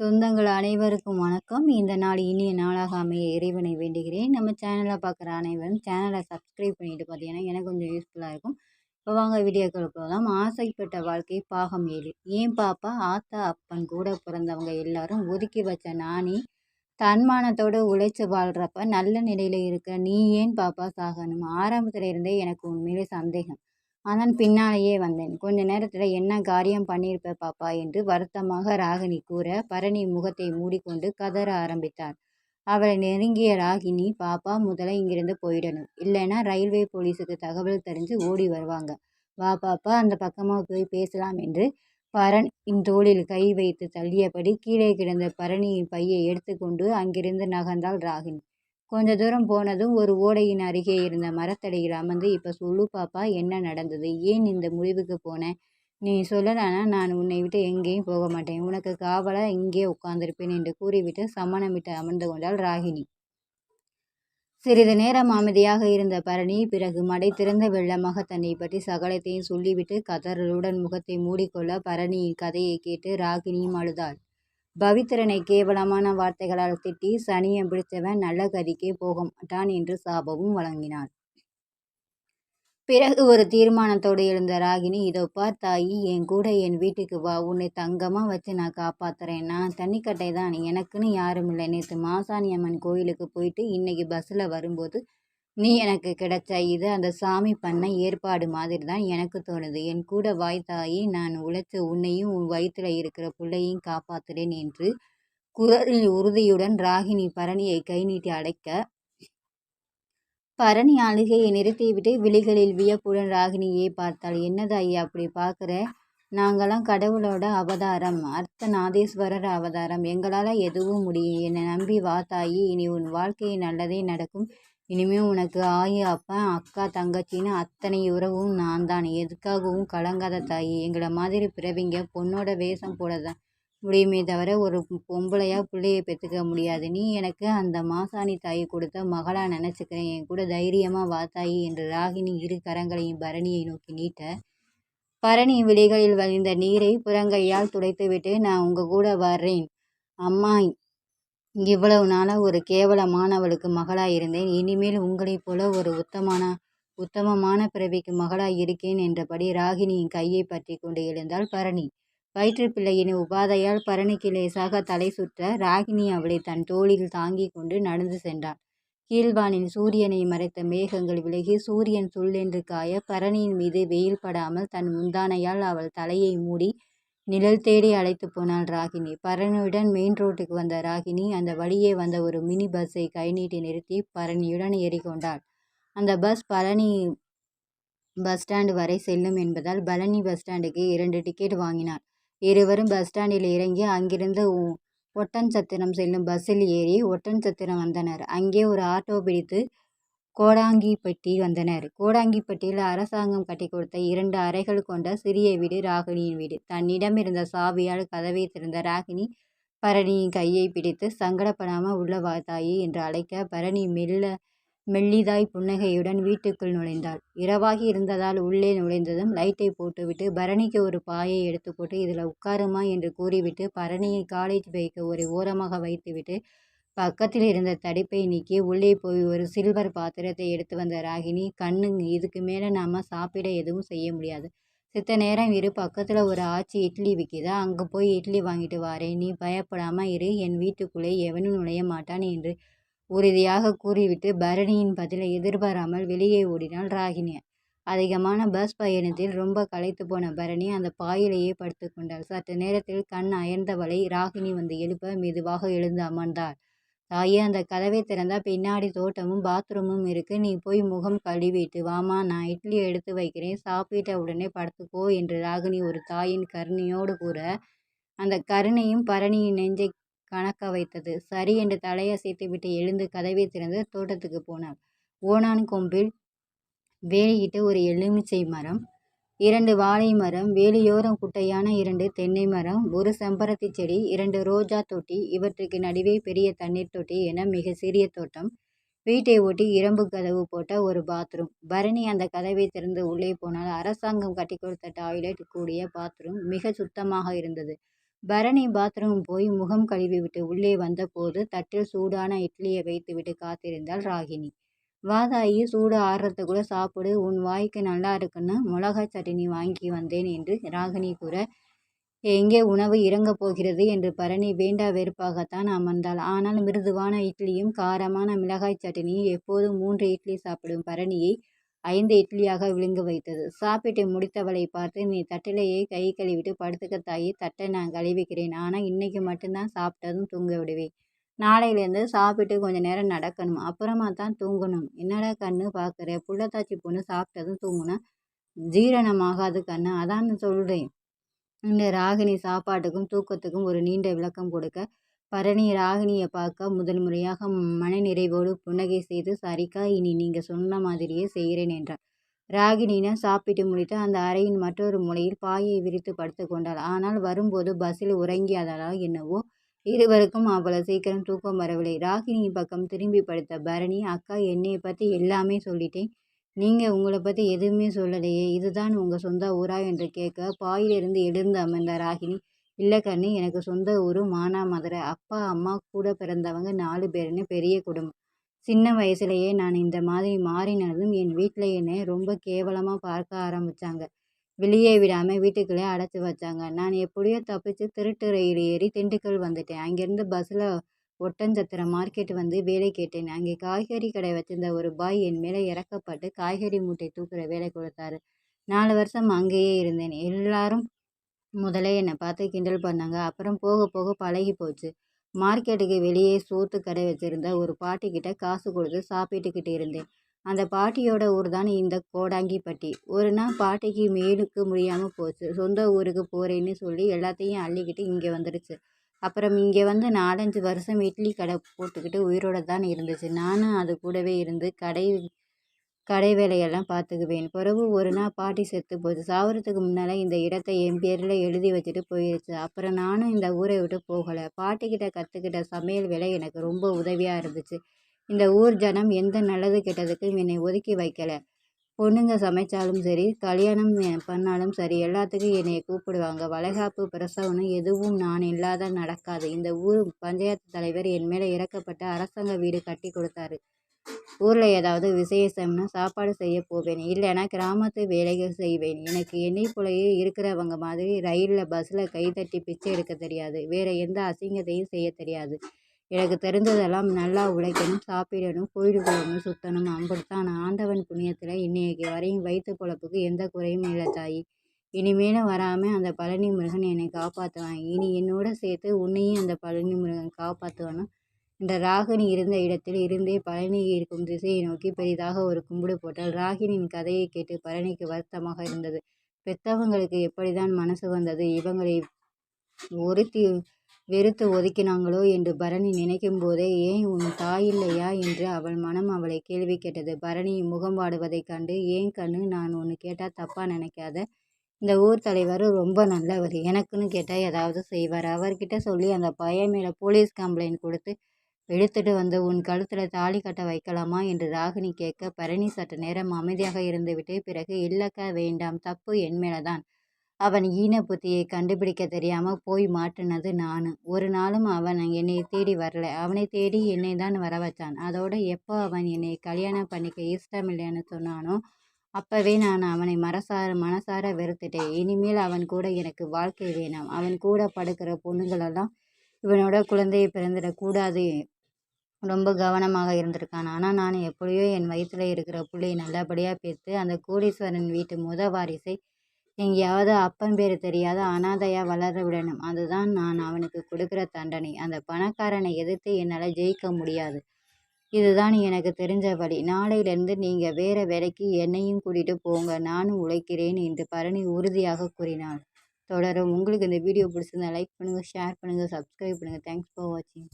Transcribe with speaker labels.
Speaker 1: சொந்தங்கள் அனைவருக்கும் வணக்கம். இந்த நாள் இனிய நாளாக அமைய இறைவனை வேண்டுகிறேன். நம்ம சேனலை பார்க்குற அனைவரும் சேனலை சப்ஸ்கிரைப் பண்ணிட்டு பார்த்தீங்கன்னா எனக்கு கொஞ்சம் யூஸ்ஃபுல்லாக இருக்கும். இப்போ வாங்க வீடியோக்கள் போகலாம். ஆசைப்பட்ட வாழ்க்கை பாகம் ஏழு. ஏன் பாப்பா? ஆத்தா அப்பன் கூட பிறந்தவங்க எல்லாரும் ஒதுக்கி வச்ச நானி தன்மானத்தோடு உழைச்சி வாழ்கிறப்ப நல்ல நிலையில் இருக்க நீ ஏன் பாப்பா சாகணும்? ஆரம்பத்தில் இருந்தே எனக்கு உண்மையிலே சந்தேகம். ஆனால் பின்னாலேயே வந்தேன். கொஞ்ச நேரத்தில் என்ன காரியம் பண்ணியிருப்ப பாப்பா? என்று வருத்தமாக ராகினி கூற பரணி முகத்தை மூடிக்கொண்டு கதற ஆரம்பித்தார் அவளை நெருங்கிய ராகினி பாப்பா முதல்ல இங்கிருந்து போயிடணும். இல்லைன்னா ரயில்வே போலீஸுக்கு தகவல் தெரிஞ்சு ஓடி வருவாங்க. வா பாப்பா அந்த பக்கமாக போய் பேசலாம் என்று பரணியின் தோளில் கை வைத்து தள்ளியபடி கீழே கிடந்த பரணியின் பையை எடுத்துக்கொண்டு அங்கிருந்து நகர்ந்தாள் ராகினி. கொஞ்ச தூரம் போனதும் ஒரு ஓடையின் அருகே இருந்த மரத்தடியில் அமர்ந்து இப்போ சொல்லு பாப்பா என்ன நடந்தது? ஏன் இந்த முடிவுக்கு போனேன் நீ சொல்லலைன்னா நான் உன்னை விட்டு எங்கேயும் போக மாட்டேன். உனக்கு காவலாக இங்கே உட்கார்ந்திருப்பேன் என்று கூறிவிட்டு சம்மணமிட்டு அமர்ந்து கொண்டாள் ராகினி. சிறிது நேரம் அமைதியாக இருந்த பரணி பிறகு மடை திறந்த வெள்ளமாக தன்னை பற்றி சகலத்தையும் சொல்லிவிட்டு கதறலுடன் முகத்தை மூடிக்கொள்ள பரணியின் கதையை கேட்டு ராகினியும் அழுதாள். பவித்திரனை கேவலமான வார்த்தைகளால் திட்டி சனியை பிடித்தவன் நல்ல கதிக்கே போக மாட்டான் என்று சாபமும் வழங்கினாள். பிறகு ஒரு தீர்மானத்தோடு எழுந்த ராகினி இதோ பார் தாயி என் கூட என் வீட்டுக்கு வா உன்னை தங்கமாக வச்சு நான் காப்பாத்துறேன். நான் தண்ணிக்கட்டை தான் எனக்குன்னு யாரும் இல்லை. நேற்று மாசாணி அம்மன் கோயிலுக்கு போயிட்டு இன்னைக்கு பஸ்ஸில் வரும்போது நீ எனக்கு கிடைச்ச இது அந்த சாமி பண்ண ஏற்பாடு மாதிரி தான் எனக்கு தோணுது. என் கூட வாய் தாயி நான் உழைச்ச உன்னையும் உன் வயிற்றுல இருக்கிற பிள்ளையும் காப்பாத்துறேன் என்று குரலில் உறுதியுடன் ராகினி பரணியை கை நீட்டி அடைக்க பரணி அழுகையை நிறுத்திவிட்டு விழிகளில் வியப்புடன் ராகினியை பார்த்தாள். என்னது ஐயா அப்படி பார்க்குற? நாங்களாம் கடவுளோட அவதாரம் அர்த்தநாதீஸ்வரர் அவதாரம். எங்களால் எதுவும் முடியும். என்னை நம்பி வா தாயி. இனி உன் வாழ்க்கையை நல்லதே நடக்கும். இனிமேல் உனக்கு ஆயி அப்பன் அக்கா தங்கச்சின்னு அத்தனை உறவும் நான் தான் எதுக்காகவும் கலங்காத தாயி. எங்களை மாதிரி பிறவிங்க பொண்ணோட வேஷம் போட தான் முடியுமே தவிர ஒரு பொம்பளையாக பிள்ளையை பெற்றுக்க முடியாது. நீ எனக்கு அந்த மாசாணி தாயை கொடுத்த மகளாக நினச்சிக்கிறேன். என் கூட தைரியமாக வா தாயி என்று ராகினி இரு கரங்களையும் பரணியை நோக்கி நீட்ட. பரணி விழிகளில் வழிந்த நீரை புறங்கையால் துடைத்துவிட்டு நான் உங்கள் கூட வர்றேன். அம்மாய் இவ்வளவு நாளாக ஒரு கேவலமானவளுக்கு மகளாக இருந்தேன் இனிமேல் உங்களைப் போல ஒரு உத்தமான உத்தமமான பிறவிக்கு மகளாய் இருக்கேன் என்றபடி ராகினியின் கையை பற்றி கொண்டு எழுந்தாள் பரணி. வயிற்றுப் பிள்ளையின் உபாதையால் பரணிக்கு லேசாக தலை சுற்ற ராகினி அவளை தன் தோளில் தாங்கி கொண்டு நடந்து சென்றாள். கீழ்வானின் சூரியனை மறைத்த மேகங்கள் விலகி சூரியன் சுள்ளென்று காய பரணியின் மீது வெயில் படாமல் தன் முந்தானையால் அவள் தலையை மூடி நிழல் தேடி அழைத்து போனாள் ராகினி. பரணியுடன் மெயின் ரோட்டுக்கு வந்த ராகினி அந்த வழியே வந்த ஒரு மினி பஸ்ஸை கை நீட்டி நிறுத்தி பரணியுடன் ஏறிக்கொண்டாள். அந்த பஸ் பழனி பஸ் ஸ்டாண்டு வரை செல்லும் என்பதால் பழனி பஸ் ஸ்டாண்டுக்கு இரண்டு டிக்கெட் வாங்கினார் இருவரும் பஸ் ஸ்டாண்டில் இறங்கி அங்கிருந்து ஒட்டன்சத்திரம் செல்லும் பஸ்ஸில் ஏறி ஒட்டன்சத்திரம் வந்தனர். அங்கே ஒரு ஆட்டோ பிடித்து கோடாங்கிப்பட்டி வந்தனர். கோடாங்கிப்பட்டியில் அரசாங்கம் கட்டி கொடுத்த இரண்டு அறைகள் கொண்ட சிறிய வீடு ராகினியின் வீடு. தன்னிடம் இருந்த சாவியால் கதவை திறந்த ராகினி பரணியின் கையை பிடித்து சங்கடப்படாமல் உள்ள வாத்தாயி என்று அழைக்க பரணி மெல்ல மெல்லிதாய் புன்னகையுடன் வீட்டுக்குள் நுழைந்தாள். இரவாகி இருந்ததால் உள்ளே நுழைந்ததும் லைட்டை போட்டுவிட்டு பரணிக்கு ஒரு பாயை எடுத்து போட்டு இதில் உட்காருமா என்று கூறிவிட்டு பரணியை காலேஜ் பைக்கை ஒரு ஓரமாக வைத்துவிட்டு பக்கத்தில் இருந்த தடிப்பை நீக்கி உள்ளே போய் ஒரு சில்வர் பாத்திரத்தை எடுத்து வந்த ராகினி கண்ணுங்க இதுக்கு மேலே நாம் சாப்பிட எதுவும் செய்ய முடியாது. சித்த நேரம் இரு பக்கத்தில் ஒரு ஆச்சி இட்லி விற்கிதா அங்கே போய் இட்லி வாங்கிட்டு வாரேன் நீ பயப்படாமல் இரு. என் வீட்டுக்குள்ளே எவனும் நுழைய மாட்டான் என்று உறுதியாக கூறிவிட்டு பரணியின் பதிலை எதிர்பாராமல் வெளியே ஓடினாள் ராகினி. அதிகமான பஸ் பயணத்தில் ரொம்ப களைத்து போன பரணி அந்த பாயிலேயே படுத்து கொண்டாள். சற்று நேரத்தில் கண் அயர்ந்தவளை ராகினி வந்து எழுப்ப மெதுவாக எழுந்து அமர்ந்தாள். தாயே அந்த கதவை திறந்தால் பின்னாடி தோட்டமும் பாத்ரூமும் இருக்கு. நீ போய் முகம் கழுவிட்டு வாமா நான் இட்லி எடுத்து வைக்கிறேன். சாப்பிட்ட உடனே படுத்துக்கோ என்று ராகினி ஒரு தாயின் கருணையோடு கூற அந்த கருணையும் பரணியின் நெஞ்சை கணக்க வைத்தது. சரி என்று தலையசைத்து விட்டு எழுந்து கதவை திறந்து தோட்டத்துக்கு போனாள். ஓனான் கொம்பில் வேலியிட்டு ஒரு எலுமிச்சை மரம் இரண்டு வாழை மரம் வேலியோரம் குட்டையான இரண்டு தென்னை மரம் ஒரு செம்பருத்தி செடி இரண்டு ரோஜா தொட்டி இவற்றுக்கு நடுவே பெரிய தண்ணீர் தொட்டி என மிக சிறிய தோட்டம். வீட்டை ஒட்டி இரும்பு கதவு போட்ட ஒரு பாத்ரூம். பரணி அந்த கதவை திறந்து உள்ளே போனால் அரசாங்கம் கட்டி கொடுத்த டாய்லெட் கூடிய பாத்ரூம் மிக சுத்தமாக இருந்தது. பரணி பாத்ரூம் போய் முகம் கழுவிவிட்டு உள்ளே வந்தபோது தட்டில் சூடான இட்லியை வைத்துவிட்டு காத்திருந்தாள் ராகினி. வாதாயி சூடு ஆறுறதுக்குள்ள சாப்பிடு உன் வாய்க்கு நல்லா இருக்குன்னு மிளகாய் சட்னி வாங்கி வந்தேன் என்று ராகினி கூற எங்கே உணவு இறங்கப் போகிறது? என்று பரணி வேண்டா வெறுப்பாகத்தான் அமர்ந்தாள் ஆனால் மிருதுவான இட்லியும் காரமான மிளகாய் சட்னியும் எப்போதும் மூன்று இட்லி சாப்பிடும் பரணியை ஐந்து இட்லியாக விழுங்க வைத்தது. சாப்பிட்டு முடித்தவளை பார்த்து நீ தட்டிலேயே கை கழுவிட்டு படுத்துக்க தாயி தட்டை நான் கழுவிக்கிறேன். ஆனால் இன்னைக்கு மட்டும்தான் சாப்பிட்டதும் தூங்க விடுவேன். நாளையிலேருந்து சாப்பிட்டு கொஞ்சம் நேரம் நடக்கணும். அப்புறமா தான் தூங்கணும். என்னடா கண்ணு பார்க்குற புள்ளத்தாச்சி பொண்ணு சாப்பிட்டதும் தூங்குனா ஜீரணமாகாது கண்ணு. அதான் சொல்கிறேன் இந்த ராகினி சாப்பாட்டுக்கும் தூக்கத்துக்கும் ஒரு நீண்ட விளக்கம் கொடுக்க பரணி ராகினியை பார்க்க முதல் முறையாக மனநிறைவோடு புன்னகை செய்து சரிக்கா இனி நீங்கள் சொன்ன மாதிரியே செய்கிறேன் என்றார் ராகினினா சாப்பிட்டு முடித்து அந்த அறையின் மற்றொரு மூலையில் பாயை விரித்து படுத்து கொண்டாள். ஆனால் வரும்போது பஸ்ஸில் உறங்கியதாலா என்னவோ இருவருக்கும் அவ்வளவு சீக்கிரம் தூக்கம் வரவில்லை. ராகினி பக்கம் திரும்பி படுத்த பரணி அக்கா என்னையை பற்றி எல்லாமே சொல்லிட்டேன். நீங்கள் உங்களை பற்றி எதுவுமே சொல்லலையே. இதுதான் உங்கள் சொந்த ஊரா? என்று கேட்க பாயிலிருந்து எழுந்து அமர்ந்த ராகினி இல்லை கண்ணு எனக்கு சொந்த ஊர் மானாமதுரை. அப்பா அம்மா கூட பிறந்தவங்க நாலு பேருன்னு பெரிய குடும்பம். சின்ன வயசுலேயே நான் இந்த மாதிரி மாறினதும் என் வீட்டில் என்னை ரொம்ப கேவலமாக பார்க்க ஆரம்பித்தாங்க வெளியே விடாமல் வீட்டுக்குள்ளே அடைச்சி வச்சாங்க. நான் எப்படியோ தப்பிச்சு திருட்டு ரயில் ஏறி திண்டுக்கல் வந்துட்டேன். அங்கேருந்து பஸ்ஸில் ஒட்டன்சத்திரம் மார்க்கெட் வந்து வேலை கேட்டேன். அங்கே காய்கறி கடை வச்சிருந்த ஒரு பாய் என் மேலே இறக்கப்பட்டு காய்கறி மூட்டை தூக்குற வேலை கொடுத்தாரு. நாலு வருஷம் அங்கேயே இருந்தேன். எல்லாரும் முதல்ல என்னை பார்த்து கிண்டல் பண்ணாங்க. அப்புறம் போக போக பழகி போச்சு. மார்க்கெட்டுக்கு வெளியே சோத்து கடை வச்சுருந்த ஒரு பாட்டிக்கிட்ட காசு கொடுத்து சாப்பிட்டுக்கிட்டு இருந்தேன். அந்த பாட்டியோட ஊர் தான் இந்த கோடாங்கிப்பட்டி. ஒரு நாள் பாட்டிக்கு மேலுக்கு முடியாமல் போச்சு. சொந்த ஊருக்கு போகிறேன்னு சொல்லி எல்லாத்தையும் அள்ளிக்கிட்டு இங்கே வந்துடுச்சு அப்புறம் இங்கே வந்து நாலஞ்சு வருஷம் இட்லி கடை போட்டுக்கிட்டு உயிரோட தான் இருந்துச்சு. நானும் அது கூடவே இருந்து கடை கடை வேலையெல்லாம் பார்த்துக்குவேன். பிறகு ஒரு நாள் பாட்டி செத்து போச்சு. சாகுறதுக்கு முன்னால் இந்த இடத்தை என் பேரில் எழுதி வச்சுட்டு போயிடுச்சு அப்புறம் நானும் இந்த ஊரை விட்டு போகலை. பாட்டிக்கிட்ட கற்றுக்கிட்ட சமையல் வேலை எனக்கு ரொம்ப உதவியாக இருந்துச்சு. இந்த ஊர் ஜனம் எந்த நல்லது கெட்டதுக்கும் என்னை ஒதுக்கி வைக்கலை. பொண்ணுங்க சமைச்சாலும் சரி கல்யாணம் பண்ணாலும் சரி எல்லாத்துக்கும் என்னைய கூப்பிடுவாங்க. வளைகாப்பு பிரசவம்னு எதுவும் நான் இல்லாத நடக்காது. இந்த ஊர் பஞ்சாயத்து தலைவர் என் மேலே இறக்கப்பட்ட அரசாங்க வீடு கட்டி கொடுத்தாரு. ஊரில் ஏதாவது விசேஷம்னா சாப்பாடு செய்ய போவேன். இல்லைன்னா கிராமத்து வேலைகள் செய்வேன். எனக்கு என்னை போலயே இருக்கிறவங்க மாதிரி ரயிலில் பஸ்ஸில் கைத்தட்டி பிச்சை எடுக்க தெரியாது. வேறு எந்த அசிங்கத்தையும் செய்ய தெரியாது. எனக்கு தெரிஞ்சதெல்லாம் நல்லா உழைக்கணும் சாப்பிடணும் கோயிலுக்கு போகணும் சுத்தணும். சுற்றணும் நான் ஆண்டவன் புண்ணியத்தில் இன்னைக்கு வரையும் வயிற்று பொழப்புக்கு எந்த குறையும் இல்லை தாயி. இனிமேலும் வராமல் அந்த பழனி முருகன் என்னை காப்பாற்றுவான் இனி என்னோட சேர்த்து உன்னையும் அந்த பழனி முருகன் காப்பாற்றுவானும் இந்த ராகினி இருந்த இடத்தில் இருந்தே பழனி இருக்கும் திசையை நோக்கி பெரிதாக ஒரு கும்பிடு போட்டால் ராகினியின் கதையை கேட்டு பழனிக்கு வருத்தமாக இருந்தது. பெத்தவங்களுக்கு எப்படிதான் மனசு வந்தது? இவங்களை ஒருத்தி வெறுத்து ஒதுக்கினாங்களோ என்று பரணி நினைக்கும் போதே ஏன் உன் தாயில்லையா என்று அவள் மனம் அவளை கேள்வி கேட்டது. பரணி முகம் வாடுவதைக் கண்டு ஏன் கண்ணு நான் ஒன்று கேட்டால் தப்பாக நினைக்காத. இந்த ஊர் தலைவர் ரொம்ப நல்லவர். எனக்குன்னு கேட்டால் ஏதாவது செய்வார். அவர்கிட்ட சொல்லி அந்த பையன் மேலே போலீஸ் கம்ப்ளைண்ட் கொடுத்து எடுத்துட்டு வந்து உன் கழுத்தில் தாலி கட்ட வைக்கலாமா? என்று ராகினி கேட்க பரணி சற்று நேரம் அமைதியாக இருந்துவிட்டு பிறகு இல்லக்க வேண்டாம். தப்பு என் மேலே தான் அவன் ஈன புத்தியை கண்டுபிடிக்க தெரியாமல் போய் மாட்டினது நான். ஒரு நாளும் அவன் என்னை தேடி வரல. அவனை தேடி என்னை தான் வர வச்சான். அதோடு எப்போ அவன் என்னை கல்யாணம் பண்ணிக்க இஷ்டமில்லைன்னு சொன்னானோ அப்போவே நான் அவனை மனசார மனசார வெறுத்துட்டேன். இனிமேல் அவன் கூட எனக்கு வாழ்க்கை வேணாம். அவன் கூட படுக்கிற பொண்ணுங்களெல்லாம் இவனோட குழந்தையை பிறந்துடக்கூடாது. ரொம்ப கவனமாக இருந்திருக்கான். ஆனால் நான் எப்படியோ என் வயிற்றில் இருக்கிற பிள்ளையை நல்லபடியாக பெற்று அந்த கோடீஸ்வரன் வீட்டு முத வாரிசை எங்கேயாவது அப்பன் பேர் தெரியாத அனாதையாக வளர விடணும். அதுதான் நான் அவனுக்கு கொடுக்குற தண்டனை. அந்த பணக்காரனை எதிர்த்து என்னால் ஜெயிக்க முடியாது. இதுதான் எனக்கு தெரிஞ்ச வழி நாளையிலேருந்து நீங்கள் வேறு வேலைக்கு என்னையும் கூட்டிகிட்டு போங்க. நானும் உழைக்கிறேன் என்று பரணி உறுதியாக கூறினாள். தொடரும். உங்களுக்கு இந்த வீடியோ பிடிச்சிருந்தா லைக் பண்ணுங்கள் ஷேர் பண்ணுங்கள் சப்ஸ்கிரைப் பண்ணுங்கள் தேங்க்ஸ் ஃபார் வாட்சிங்